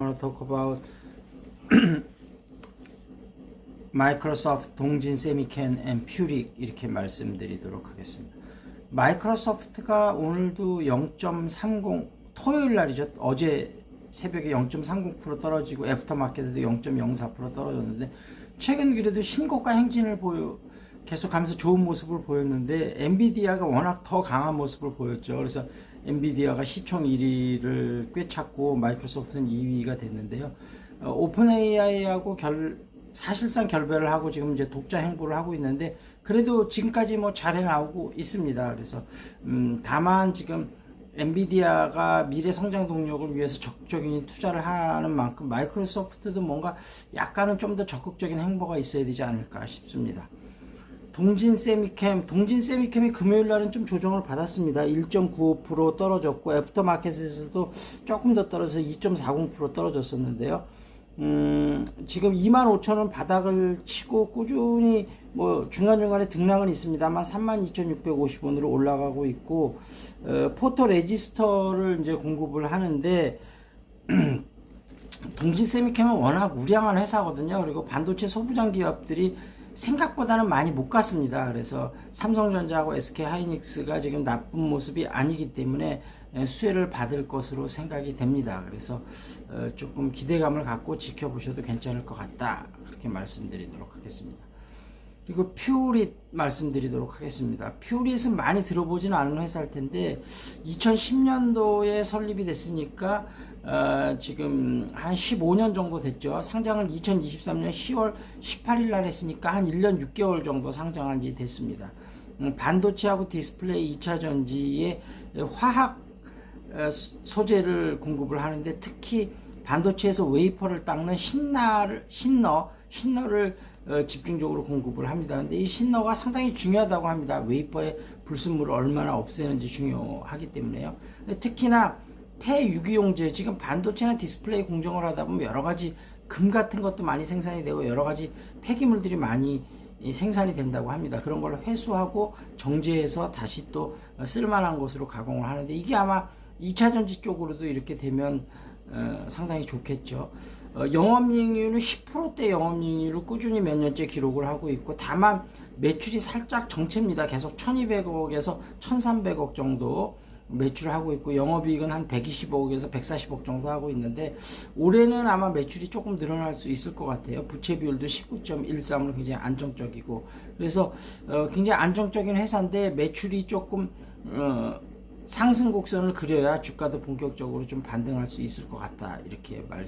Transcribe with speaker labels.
Speaker 1: want to talk about 마이크로소프트 동진 세미캔 앤 퓨릭 이렇게 말씀드리도록 하겠습니다. 마이크로소프트가 오늘도 0.30 토요일 날이죠. 어제 새벽에 0.30% 떨어지고 애프터마켓에도 0.04% 떨어졌는데 최근 그래도 신고가 행진을 보여 계속하면서 좋은 모습을 보였는데 엔비디아가 워낙 더 강한 모습을 보였죠. 그래서 엔비디아가 시총 1위를 꿰찼고 마이크로소프트는 2위가 됐는데요. 어, 오픈 AI하고 결 사실상 결별을 하고 지금 이제 독자 행보를 하고 있는데 그래도 지금까지 뭐 잘 해 나오고 있습니다. 그래서 음, 다만 지금 엔비디아가 미래 성장 동력을 위해서 적극적인 투자를 하는 만큼 마이크로소프트도 뭔가 약간은 좀 더 적극적인 행보가 있어야 되지 않을까 싶습니다. 동진 세미캠, 동진 세미캠이 금요일 날은 좀 조정을 받았습니다. 1.95% 떨어졌고 애프터마켓에서도 조금 더 떨어져서 2.40% 떨어졌었는데요. 음, 지금 25,000원 바닥을 치고 꾸준히 뭐 중간중간에 등락은 있습니다만 32,650원으로 올라가고 있고 어, 포토 레지스터를 이제 공급을 하는데 동진 세미캠은 워낙 우량한 회사거든요. 그리고 반도체 소부장 기업들이 생각보다는 많이 못 갔습니다. 그래서 삼성전자하고 SK 하이닉스가 지금 나쁜 모습이 아니기 때문에 수혜를 받을 것으로 생각이 됩니다. 그래서 어, 조금 기대감을 갖고 지켜보셔도 괜찮을 것 같다. 그렇게 말씀드리도록 하겠습니다. 그리고 퓨릿 말씀드리도록 하겠습니다. 퓨릿은 많이 들어보지는 않은 회사일 텐데 2010년도에 설립이 됐으니까 어, 지금 한 15년 정도 됐죠. 상장을 2023년 10월 18일 날 했으니까 한 1년 6개월 정도 상장한 지 됐습니다. 음, 반도체하고 디스플레이 2차 전지에 화학 어, 소재를 공급을 하는데 특히 반도체에서 웨이퍼를 닦는 신나를 신너 신너를 어, 집중적으로 공급을 합니다. 근데 이 신너가 상당히 중요하다고 합니다. 웨이퍼의 불순물을 얼마나 없애는지 중요하기 때문에요. 특히나 폐유기용제 지금 반도체나 디스플레이 공정을 하다 보면 여러 가지 금 같은 것도 많이 생산이 되고 여러 가지 폐기물들이 많이 생산이 된다고 합니다. 그런 걸 회수하고 정제해서 다시 또 쓸만한 것으로 가공을 하는데 이게 아마 2차 전지 쪽으로도 이렇게 되면 어, 상당히 좋겠죠. 어, 영업이익률은 10%대 영업이익률을 꾸준히 몇 년째 기록을 하고 있고 다만 매출이 살짝 정체입니다. 계속 1200억에서 1300억 정도 매출을 하고 있고 영업이익은 한 120억에서 140억 정도 하고 있는데 올해는 아마 매출이 조금 늘어날 수 있을 것 같아요. 부채 비율도 19.13으로 굉장히 안정적이고 그래서 어, 굉장히 안정적인 회사인데 매출이 조금 어, 상승 곡선을 그려야 주가도 본격적으로 좀 반등할 수 있을 것 같다 이렇게 말씀.